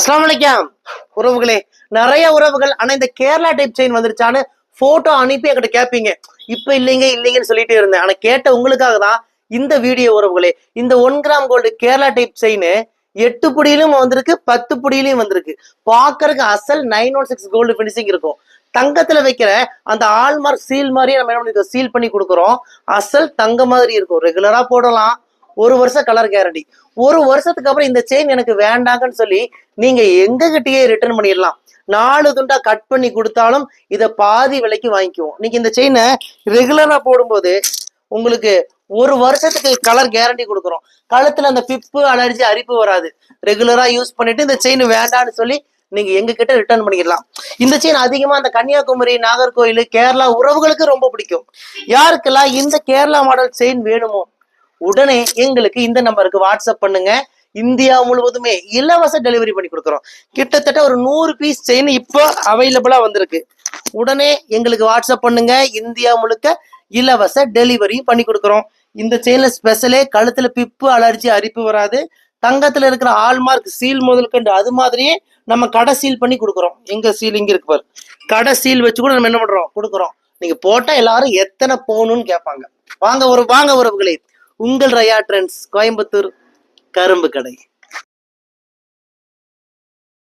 அஸ்லாம் வலைக்கம் உறவுகளே நிறைய உறவுகள் ஆனா இந்த கேரளா டைப் செயின் வந்துருச்சான்னு போட்டோ அனுப்பி என்கிட்ட கேட்பீங்க இப்ப இல்லைங்க இல்லைங்கன்னு சொல்லிட்டே இருந்தேன். ஆனா கேட்ட உங்களுக்காக தான் இந்த வீடியோ உறவுகளே இந்த one gram gold Kerala type chain எட்டு புடியிலும் வந்திருக்கு பத்து புடியிலும் வந்திருக்கு. பாக்குறதுக்கு அசல் nine one six gold finishing இருக்கும். தங்கத்துல வைக்கிற அந்த ஆல்மார்க் சீல் மாதிரியே நம்ம என்ன பண்ணிருக்கோம்? சீல் பண்ணி கொடுக்குறோம். அசல் தங்க மாதிரி இருக்கும். ரெகுலரா போடலாம். ஒரு வருஷம் கலர் கேரண்டி ஒரு வருஷத்துக்கு அப்புறம் இந்த செயின் எனக்கு வேண்டாங்கன்னு சொல்லி நீங்க எங்க கிட்டயே ரிட்டர்ன் பண்ணிடலாம். நாலு துண்டா கட் பண்ணி கொடுத்தாலும் இதை பாதி விலைக்கு வாங்கிக்குவோம். நீங்க இந்த செயினை ரெகுலரா போடும்போது உங்களுக்கு ஒரு வருஷத்துக்கு கலர் கேரண்டி கொடுக்குறோம். கழுத்துல அந்த பிப்பு அலர்ஜி அரிப்பு வராது. ரெகுலரா யூஸ் பண்ணிட்டு இந்த செயின் வேண்டான்னு சொல்லி நீங்க எங்க கிட்ட ரிட்டர்ன் பண்ணிடலாம். இந்த செயின் அதிகமா அந்த கன்னியாகுமரி நாகர்கோயில் கேரளா உறவுகளுக்கு ரொம்ப பிடிக்கும். யாருக்கெல்லாம் இந்த கேரளா மாடல் செயின் வேணுமோ உடனே எங்களுக்கு இந்த நம்பருக்கு வாட்ஸ்அப் பண்ணுங்க. இந்தியா முழுவதுமே இலவச டெலிவரி பண்ணி கொடுக்குறோம். கிட்டத்தட்ட ஒரு நூறு பீஸ் செயின் இப்போ அவைலபிளா வந்திருக்கு. உடனே எங்களுக்கு வாட்ஸ்அப் பண்ணுங்க. இந்தியா முழுக்க இலவச டெலிவரி பண்ணி கொடுக்குறோம். இந்த செயின்ல ஸ்பெஷலே கழுத்துல பிப்பு அலர்ஜி அரிப்பு வராது. தங்கத்துல இருக்கிற ஆல்மார்க் சீல் முதல் கண்டு அது மாதிரியே நம்ம கடை சீல் பண்ணி கொடுக்குறோம். எங்க சீல் இங்க இருக்கு பாரு. கடை சீல் வச்சு கூட நம்ம என்ன பண்றோம்? கொடுக்குறோம். நீங்க போட்டா எல்லாரும் எத்தனை போகணும்னு கேட்பாங்க. வாங்க ஒரு வாங்க உறவுகளை. உங்கள் ரயா ட்ரெண்ட்ஸ் கோயம்புத்தூர் கரும்பு கடை.